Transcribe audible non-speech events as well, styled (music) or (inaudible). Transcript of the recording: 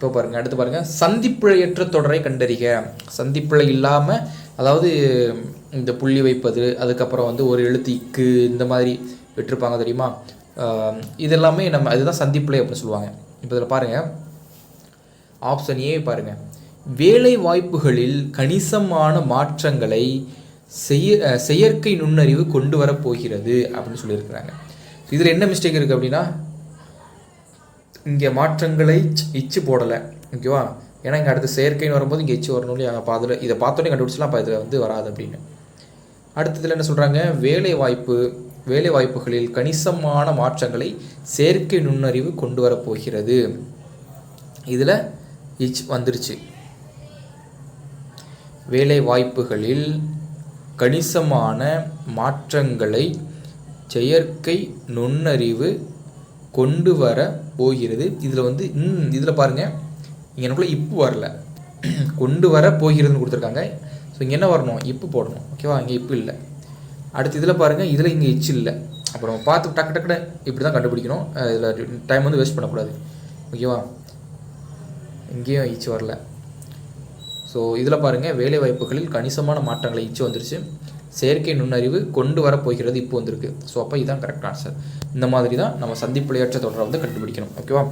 இப்போ பாருங்கள் அடுத்து பாருங்கள் சந்திப்பிழையற்ற தொடரை கண்டறிக. சந்திப்பிழை இல்லாமல் அதாவது இந்த புள்ளி வைப்பது அதுக்கப்புறம் வந்து ஒரு எழுத்து இக்கு இந்த மாதிரி விட்டிருப்பாங்க தெரியுமா? இதெல்லாமே இது எல்லாமே நம்ம அதுதான் சந்திப்பிழை அப்படின்னு சொல்லுவாங்க. இப்போ இதில் பாருங்கள் ஆப்ஷன் ஏ பாருங்கள் வேலை வாய்ப்புகளில் கணிசமான மாற்றங்களை செய்ய செயற்கை நுண்ணறிவு கொண்டு வரப்போகிறது அப்படின்னு சொல்லியிருக்கிறாங்க. இதில் என்ன மிஸ்டேக் இருக்குது அப்படின்னா இங்கே மாற்றங்களை இச்சு போடலை ஓகேவா ஏன்னா இங்கே அடுத்து செயற்கைன்னு வரும்போது இங்கே இச்சு வரணும் இல்லையா? அப்போ அதில் இதை பார்த்தோன்னே கண்டுபிடிச்சலாம் அப்போ இதில் வந்து வராது அப்படின்னு. அடுத்ததில் என்ன சொல்கிறாங்க வேலை வாய்ப்பு வேலை வாய்ப்புகளில் கணிசமான மாற்றங்களை செயற்கை நுண்ணறிவு கொண்டு வரப்போகிறது இதில் இச் வந்துருச்சு. வேலை வாய்ப்புகளில் கணிசமான மாற்றங்களை செயற்கை நுண்ணறிவு கொண்டு வர போகிறது. இதில் வந்து இதில் பாருங்கள் இங்கே எனக்குள்ளே இப்போ வரல. (clears throat) கொண்டு வர போகிறதுன்னு கொடுத்துருக்காங்க. ஸோ இங்கே என்ன வரணும்? இப்போ போடணும். ஓகேவா இங்கே இப்போ இல்லை. அடுத்து இதில் பாருங்கள் இதில் இங்கே எச்சு இல்லை. அப்புறம் பார்த்து டக்கு டக்குன்னு இப்படி தான் கண்டுபிடிக்கணும் இதில் டைம் வந்து வேஸ்ட் பண்ணக்கூடாது. ஓகேவா இங்கேயும் இச்சு வரல. ஸோ இதில் பாருங்கள் வேலை வாய்ப்புகளில் கணிசமான மாற்றங்களை இச்சு வந்துருச்சு. செயற்கை நுண்ணறிவு கொண்டு வர போகிறது இப்போ வந்திருக்கு. ஸோ அப்போ இதுதான் கரெக்ட் ஆன்சர் இந்த மாதிரி தான் நம்ம சந்திப்பிழையற்ற தொடரை வந்து கண்டுபிடிக்கணும். ஓகேவா